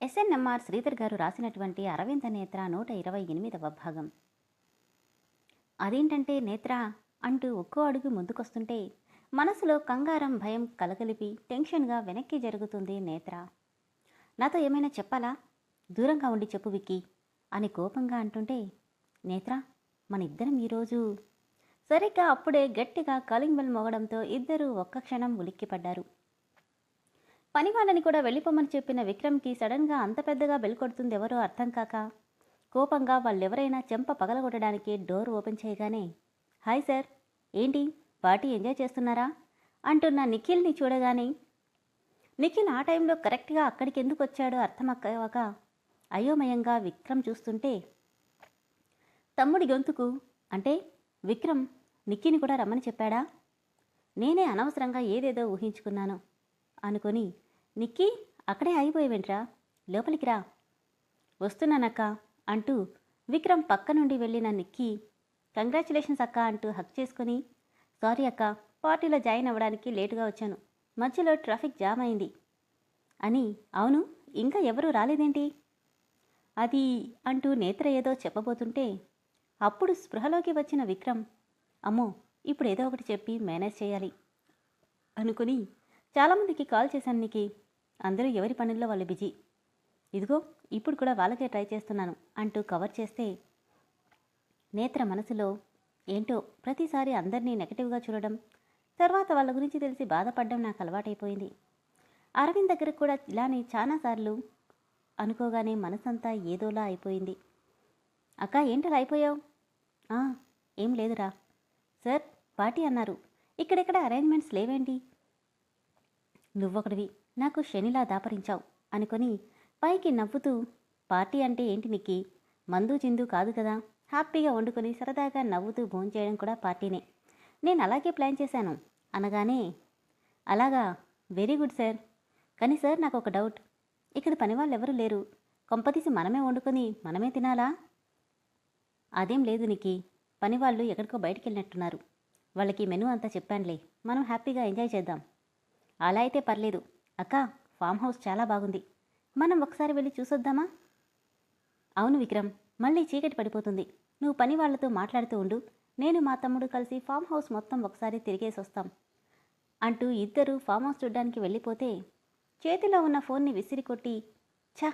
SNMR Sridhar గారు రాసినటువంటి అరవింద నేత్ర నూట ఇరవై ఎనిమిదవ భాగం. అదేంటంటే నేత్ర అంటూ ఒక్కో అడుగు ముందుకొస్తుంటే మనసులో కంగారం భయం కలగలిపి టెన్షన్గా వెనక్కి జరుగుతుంది నేత్ర. నాతో ఏమైనా చెప్పాలా? దూరంగా ఉండి చెప్పు విక్కి అని కోపంగా అంటుంటే నేత్ర మన ఇద్దరం ఈరోజు సరిగ్గా అప్పుడే గట్టిగా కాలింగ్ బెల్ మోగడంతో ఇద్దరూ ఒక్క క్షణం ఉలిక్కిపడ్డారు. పని వాళ్ళని కూడా వెళ్ళిపోమని చెప్పిన విక్రమ్కి సడన్గా అంత పెద్దగా బెల్ కొడుతుంది ఎవరో అర్థం కాక కోపంగా వాళ్ళెవరైనా చెంప పగలగొట్టడానికి డోర్ ఓపెన్ చేయగానే హాయ్ సార్ ఏంటి? పార్టీ ఎంజాయ్ చేస్తున్నారా? అంటున్న నిఖిల్ని చూడగానే నిఖిల్ ఆ టైంలో కరెక్ట్గా అక్కడికి ఎందుకు వచ్చాడో అర్థమక్కక అయోమయంగా విక్రమ్ చూస్తుంటే తమ్ముడి గొంతుకు అంటే విక్రమ్ నిక్కిని కూడా రమ్మని చెప్పాడా? నేనే అనవసరంగా ఏదేదో ఊహించుకున్నాను. అనుకొని నిక్కీ అక్కడే ఆగిపోయేవేంట్రా? లోపలికి రా. వస్తున్నానక్క అంటూ విక్రమ్ పక్క నుండి వెళ్ళిన నిక్కీ కంగ్రాచులేషన్స్ అక్క అంటూ హక్ చేసుకుని సారీ అక్క పార్టీలో జాయిన్ అవ్వడానికి లేటుగా వచ్చాను. మధ్యలో ట్రాఫిక్ జామ్ అయింది. అని అవును ఇంకా ఎవరూ రాలేదేంటి? అది అంటూ నేత్ర ఏదో చెప్పబోతుంటే అప్పుడు స్పృహలోకి వచ్చిన విక్రమ్ అమ్మో ఇప్పుడు ఏదో ఒకటి చెప్పి మేనేజ్ చేయాలి అనుకుని చాలామందికి కాల్ చేశాను నీకు. అందరూ ఎవరి పనుల్లో వాళ్ళు బిజీ. ఇదిగో ఇప్పుడు కూడా వాళ్ళకే ట్రై చేస్తున్నాను అంటూ కవర్ చేస్తే నేత్ర మనసులో ఏంటో ప్రతిసారి అందరినీ నెగటివ్గా చూడడం తర్వాత వాళ్ళ గురించి తెలిసి బాధపడడం నాకు అలవాటైపోయింది. అరవింద్ దగ్గర కూడా ఇలానే చాలాసార్లు అనుకోగానే మనసంతా ఏదోలా అయిపోయింది. అక్క ఏంటలా అయిపోయావు? ఏం లేదురా. సార్ పార్టీ అన్నారు. ఇక్కడెక్కడ అరేంజ్మెంట్స్ లేవేంటి? నువ్వొకటివి నాకు శనిలా దాపరించావు అనుకొని పైకి నవ్వుతూ పార్టీ అంటే ఏంటి నిక్కి మందు చిందు కాదు కదా. హ్యాపీగా వండుకొని సరదాగా నవ్వుతూ భోంచేయడం కూడా పార్టీనే. నేను అలాగే ప్లాన్ చేశాను అనగానే అలాగా? Very good sir. కానీ సార్ నాకు ఒక డౌట్. ఇక్కడ పనివాళ్ళు ఎవరు లేరు కొంపతీసి మనమే వండుకొని మనమే తినాలా? అదేం లేదు నీకి పనివాళ్ళు ఎక్కడికో బయటికి వెళ్ళినట్టున్నారు వాళ్ళకి మెనూ అంతా చెప్పానులే. మనం హ్యాపీగా ఎంజాయ్ చేద్దాం. అలా అయితే పర్లేదు. అక్క ఫామ్ హౌస్ చాలా బాగుంది. మనం ఒకసారి వెళ్ళి చూసొద్దామా? అవును విక్రమ్ మళ్ళీ చీకటి పడిపోతుంది. నువ్వు పని వాళ్ళతో మాట్లాడుతూ ఉండు. నేను మా తమ్ముడు కలిసి ఫామ్ హౌస్ మొత్తం ఒకసారి తిరిగేసి వస్తాం అంటూ ఇద్దరు ఫామ్ హౌస్ చూడ్డానికి వెళ్ళిపోతే చేతిలో ఉన్న ఫోన్ని విసిరి కొట్టి ఛా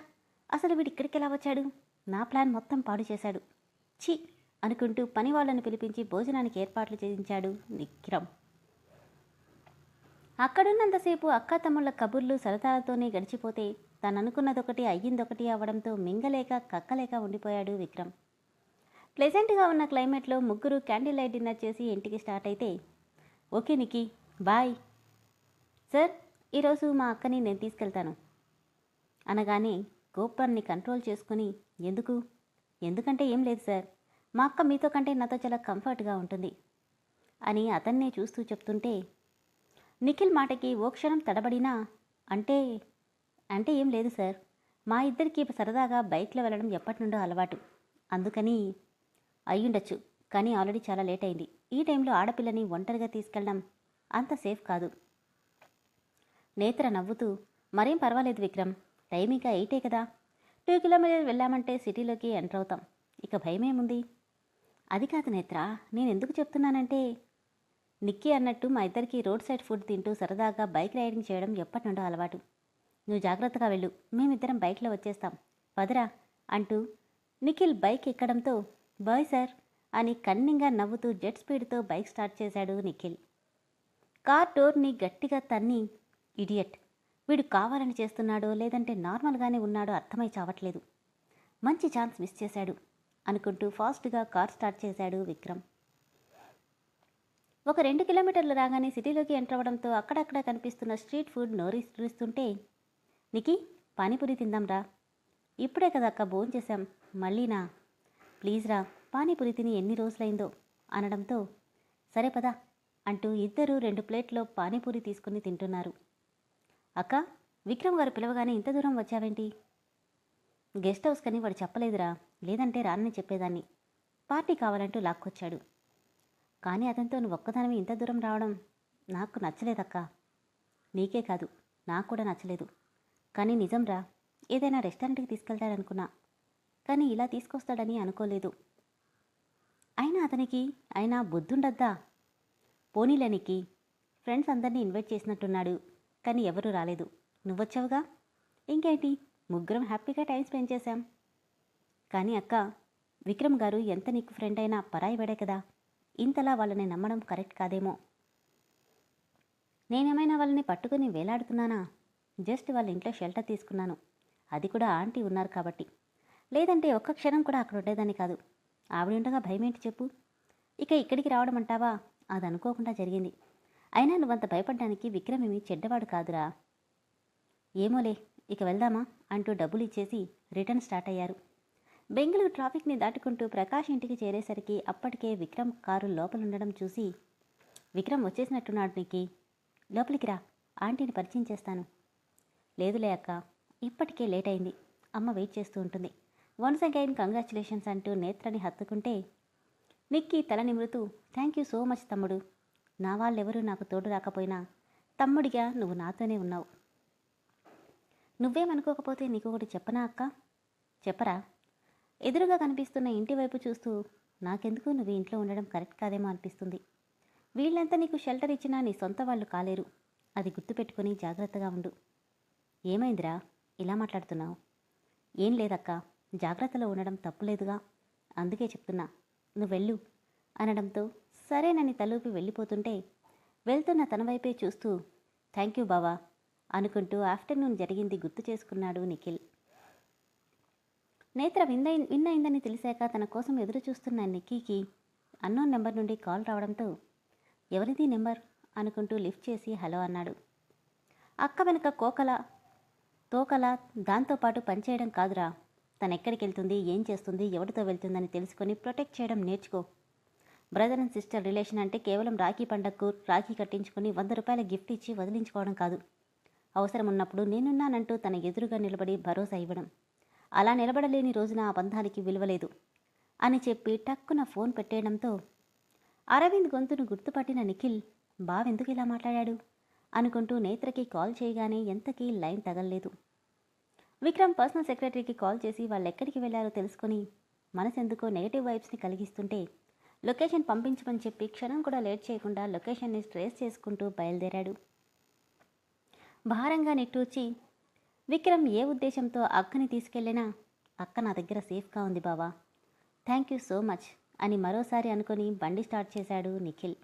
అసలు వీడు ఇక్కడికి ఎలా వచ్చాడు? నా ప్లాన్ మొత్తం పాడు చేశాడు. ఛీ అనుకుంటూ పని వాళ్ళని పిలిపించి భోజనానికి ఏర్పాట్లు చేయించాడు విక్రమ్. అక్కడున్నంతసేపు అక్క తమ్ముళ్ళ కబుర్లు సరదాలతోనే గడిచిపోతే తననుకున్నదొకటి అనుకున్నదొకటి అయ్యిందొకటి అవ్వడంతో మింగలేక కక్కలేక ఉండిపోయాడు విక్రమ్. ప్లెజెంట్గా ఉన్న క్లైమేట్లో ముగ్గురు క్యాండిల్ లైట్ డిన్నర్ చేసి ఇంటికి స్టార్ట్ అయితే ఓకే నికి బాయ్. సార్ ఈరోజు మా అక్కని నేను తీసుకెళ్తాను. అనగానే కోపాన్ని కంట్రోల్ చేసుకుని ఎందుకు? ఎందుకంటే ఏం లేదు సార్. మా అక్క మీతో కంటే నాతో చాలా కంఫర్ట్గా ఉంటుంది అని అతన్నే చూస్తూ చెప్తుంటే నిఖిల్ మాటకి ఓ క్షణం తడబడినా అంటే అంటే ఏం లేదు సార్. మా ఇద్దరికి సరదాగా బైక్లో వెళ్ళడం ఎప్పటి నుండో అలవాటు. అందుకని అయ్యుండొచ్చు. కానీ ఆల్రెడీ చాలా లేట్ అయింది. ఈ టైంలో ఆడపిల్లని ఒంటరిగా తీసుకెళ్ళడం అంత సేఫ్ కాదు. నేత్ర నవ్వుతూ మరేం పర్వాలేదు విక్రమ్. టైం ఇంకా ఎయిటే కదా. టూ కిలోమీటర్ వెళ్ళామంటే సిటీలోకి ఎంటర్ అవుతాం. ఇక భయమేముంది? అది కాదు నేత్ర. నేను ఎందుకు చెప్తున్నానంటే నిక్కీ అన్నట్టు మా ఇద్దరికి రోడ్ సైడ్ ఫుడ్ తింటూ సరదాగా బైక్ రైడింగ్ చేయడం ఎప్పటి నుండో అలవాటు. నువ్వు జాగ్రత్తగా వెళ్ళు. మేమిద్దరం బైక్లో వచ్చేస్తాం. వదరా అంటూ నిఖిల్ బైక్ ఎక్కడంతో బాయ్ సార్ అని కన్నింగా నవ్వుతూ జెట్ స్పీడ్తో బైక్ స్టార్ట్ చేశాడు నిఖిల్. కార్ డోర్ని గట్టిగా తన్ని ఇడియట్ వీడు కావాలని చేస్తున్నాడో లేదంటే నార్మల్గానే ఉన్నాడో అర్థమై చావట్లేదు. మంచి ఛాన్స్ మిస్ చేశాడు అనుకుంటూ ఫాస్ట్గా కార్ స్టార్ట్ చేశాడు విక్రమ్. ఒక రెండు కిలోమీటర్లు రాగానే సిటీలోకి ఎంటర్ అవ్వడంతో అక్కడక్కడ కనిపిస్తున్న స్ట్రీట్ ఫుడ్ నోరిస్తుంటే నికి పానీపూరి తిందాంరా ఇప్పుడే కదా అక్క భోజనం చేశాం. మళ్ళీనా ప్లీజ్ రా పానీపూరి తిని ఎన్ని రోజులైందో అనడంతో సరే పదా అంటూ ఇద్దరూ రెండు ప్లేట్లో పానీపూరి తీసుకుని తింటున్నారు. అక్క విక్రమ్ గారు పిలవగానే ఇంత దూరం వచ్చావేంటి? గెస్ట్ హౌస్ కని వాడు చెప్పలేదురా. లేదంటే రానని చెప్పేదాన్ని. పార్టీ కావాలంటూ లాక్కొచ్చాడు. కానీ అతనితో నువ్వు ఒక్కదానివి ఇంత దూరం రావడం నాకు నచ్చలేదక్క. నీకే కాదు నాకు కూడా నచ్చలేదు. కానీ నిజంరా ఏదైనా రెస్టారెంట్కి తీసుకెళ్తాడనుకున్నా కానీ ఇలా తీసుకొస్తాడని అనుకోలేదు. అయినా అతనికి అయినా బుద్ధుండద్దా? పోనీలనికి ఫ్రెండ్స్ అందరినీ ఇన్వైట్ చేసినట్టున్నాడు కానీ ఎవరూ రాలేదు. నువ్వొచ్చావుగా? ఇంకేంటి ముగ్గురం హ్యాపీగా టైం స్పెండ్ చేశాం. కానీ అక్క విక్రమ్ గారు ఎంత నీకు ఫ్రెండ్ అయినా పరాయి పడే కదా. ఇంతలా వాళ్ళని నమ్మడం కరెక్ట్ కాదేమో. నేనేమైనా వాళ్ళని పట్టుకుని వేలాడుతున్నానా? జస్ట్ వాళ్ళ ఇంట్లో షెల్టర్ తీసుకున్నాను. అది కూడా ఆంటీ ఉన్నారు కాబట్టి. లేదంటే ఒక్క క్షణం కూడా అక్కడ ఉండేదాన్ని కాదు. ఆవిడ ఉండగా భయమేంటి చెప్పు? ఇక ఇక్కడికి రావడం అంటావా? అది అనుకోకుండా జరిగింది. అయినా నువ్వంత భయపడ్డానికి విక్రమేమి చెడ్డవాడు కాదురా. ఏమోలే ఇక వెళ్దామా? అంటూ డబ్బులు ఇచ్చేసి రిటర్న్ స్టార్ట్ అయ్యారు. బెంగళూరు ట్రాఫిక్ని దాటుకుంటూ ప్రకాష్ ఇంటికి చేరేసరికి అప్పటికే విక్రమ్ కారు లోపలుండడం చూసి విక్రమ్ వచ్చేసినట్టున్నాడు నీకి. లోపలికి రా. ఆంటీని పరిచయం చేస్తాను. లేదులే అక్క. ఇప్పటికే లేట్ అయింది అమ్మ వెయిట్ చేస్తూ ఉంటుంది. వన్స్ అగైన్ కంగ్రాచులేషన్స్ అంటూ నేత్రని హత్తుకుంటే నిక్కి తల నిమురుతూ థ్యాంక్ యూ సో మచ్ తమ్ముడు. నా వాళ్ళెవరూ నాకు తోడు రాకపోయినా తమ్ముడిగా నువ్వు నాతోనే ఉన్నావు. నువ్వేమనుకోకపోతే నీకు ఒకటి చెప్పనా అక్క? చెప్పరా? ఎదురుగా కనిపిస్తున్న ఇంటి వైపు చూస్తూ నాకెందుకు? నువ్వు ఇంట్లో ఉండడం కరెక్ట్ కాదేమో అనిపిస్తుంది. వీళ్ళంతా నీకు షెల్టర్ ఇచ్చినా నీ సొంత వాళ్ళు కాలేరు. అది గుర్తుపెట్టుకొని జాగ్రత్తగా ఉండు. ఏమైందిరా? ఇలా మాట్లాడుతున్నావు. ఏం లేదక్క. జాగ్రత్తలో ఉండడం తప్పులేదుగా. అందుకే చెప్తున్నా. నువ్వు వెళ్ళు. అనడంతో సరేనని తలూపి వెళ్ళిపోతుంటే వెళ్తున్న తన వైపే చూస్తూ థ్యాంక్ యూ బావా అనుకుంటూ ఆఫ్టర్నూన్ జరిగింది గుర్తు చేసుకున్నాడు నిఖిల్. నేత్ర విన్నై విన్నైందని తెలిసాక తన కోసం ఎదురు చూస్తున్న నిక్కీకి అన్నోన్ నెంబర్ నుండి కాల్ రావడంతో ఎవరిది నెంబర్? అనుకుంటూ లిఫ్ట్ చేసి హలో అన్నాడు. అక్క వెనుక కోకల తోకల దాంతోపాటు పనిచేయడం కాదురా. తను ఎక్కడికి వెళ్తుంది ఏం చేస్తుంది ఎవరితో వెళ్తుందని తెలుసుకొని ప్రొటెక్ట్ చేయడం నేర్చుకో. బ్రదర్ అండ్ సిస్టర్ రిలేషన్ అంటే కేవలం రాఖీ పండగకు రాఖీ కట్టించుకొని వంద రూపాయల గిఫ్ట్ ఇచ్చి వదిలించుకోవడం కాదు. అవసరం ఉన్నప్పుడు నేనున్నానంటూ తన ఎదురుగా నిలబడి భరోసా ఇవ్వడం. అలా నిలబడలేని రోజున ఆ బంధానికి విలువలేదు అని చెప్పి టక్కున ఫోన్ పెట్టేయడంతో అరవింద్ గొంతును గుర్తుపట్టిన నిఖిల్ బావెందుకు ఇలా మాట్లాడాడు? అనుకుంటూ నేత్రకి కాల్ చేయగానే ఎంతకీ లైన్ తగలలేదు. విక్రమ్ పర్సనల్ సెక్రటరీకి కాల్ చేసి వాళ్ళు ఎక్కడికి వెళ్ళారో తెలుసుకొని మనసెందుకో నెగిటివ్ వైబ్స్ని కలిగిస్తుంటే లొకేషన్ పంపించమని చెప్పి క్షణం కూడా లేట్ చేయకుండా లొకేషన్ని ట్రేస్ చేసుకుంటూ బయలుదేరాడు. భారంగా నిట్టూచి విక్రమ్ ఏ ఉద్దేశంతో అక్కని తీసుకెళ్ళినా అక్క నా దగ్గర సేఫ్గా ఉంది బావా. థ్యాంక్ యూ సో మచ్ అని మరోసారి అనుకొని బండి స్టార్ట్ చేశాడు నిఖిల్.